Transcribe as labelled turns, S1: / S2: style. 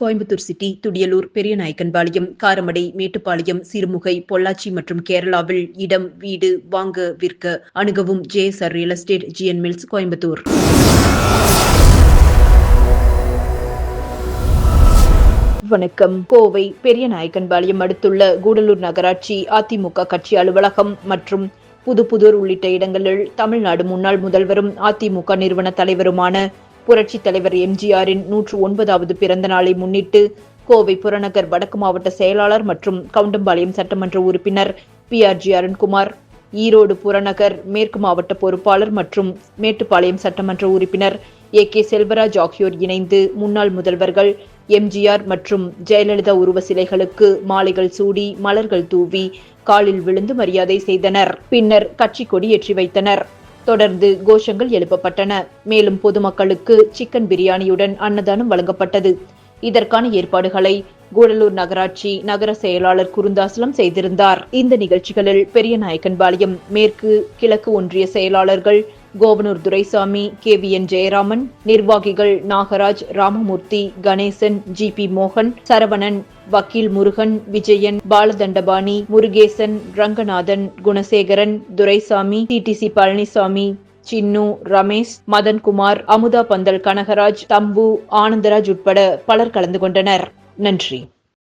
S1: Coimbatore city Thudiyalur Periyanaickenpalayam Karamadai Mettupalayam Sirumugai Pollachi மற்றும் கேரளாவில் இடம் வீடு வாங்க விற்க அணுகவும் JSR real estate GN mills Coimbatore. வணக்கம். கோவை பெரியநாயக்கன்பாளையம் அடுத்துள்ள கூடலூர் நகராட்சி அதிமுக கட்சி அலுவலகம் மற்றும் புதுப்புதூர் உள்ளிட்ட இடங்களில் தமிழ்நாடு முன்னாள் முதல்வரும் அதிமுக நிறுவன தலைவருமான புரட்சித் தலைவர் எம்ஜிஆரின் நூற்று ஒன்பதாவது பிறந்த நாளை முன்னிட்டு கோவை புறநகர் வடக்கு மாவட்ட செயலாளர் மற்றும் கவுண்டம்பாளையம் சட்டமன்ற உறுப்பினர் P R G Arunkumar Erode புறநகர் மேற்கு மாவட்ட பொறுப்பாளர் மற்றும் மேட்டுப்பாளையம் சட்டமன்ற உறுப்பினர் ஏ கே செல்வராஜ் ஆகியோர் இணைந்து முன்னாள் முதல்வர்கள் எம்ஜிஆர் மற்றும் ஜெயலலிதா உருவ சிலைகளுக்கு மாலைகள் சூடி மலர்கள் தூவி காலில் விழுந்து மரியாதை செய்தனர். பின்னர் கட்சி கொடி ஏற்றி வைத்தனர். தொடர்ந்து கோஷங்கள் எழுப்பப்பட்டன. மேலும் பொதுமக்களுக்கு சிக்கன் பிரியாணியுடன் அன்னதானம் வழங்கப்பட்டது. இதற்கான ஏற்பாடுகளை கூடலூர் நகராட்சி நகர செயலாளர் குருந்தாசலம் செய்திருந்தார். இந்த நிகழ்ச்சிகளில் பெரியநாயக்கன்பாளையம் மேற்கு கிழக்கு ஒன்றிய செயலாளர்கள் Kovanur Duraisamy K V N Jayaraman நிர்வாகிகள் நாகராஜ் ராமமூர்த்தி கணேசன் ஜி பி மோகன் சரவணன் வக்கீல் முருகன் விஜயன் பாலதண்டபாணி முருகேசன் ரங்கநாதன் குணசேகரன் துரைசாமி டிடிசி பழனிசாமி சின்னு ரமேஷ் மதன்குமார் அமுதா பந்தல் கனகராஜ் தம்பு ஆனந்தராஜ் உட்பட பலர் கலந்து கொண்டனர். நன்றி.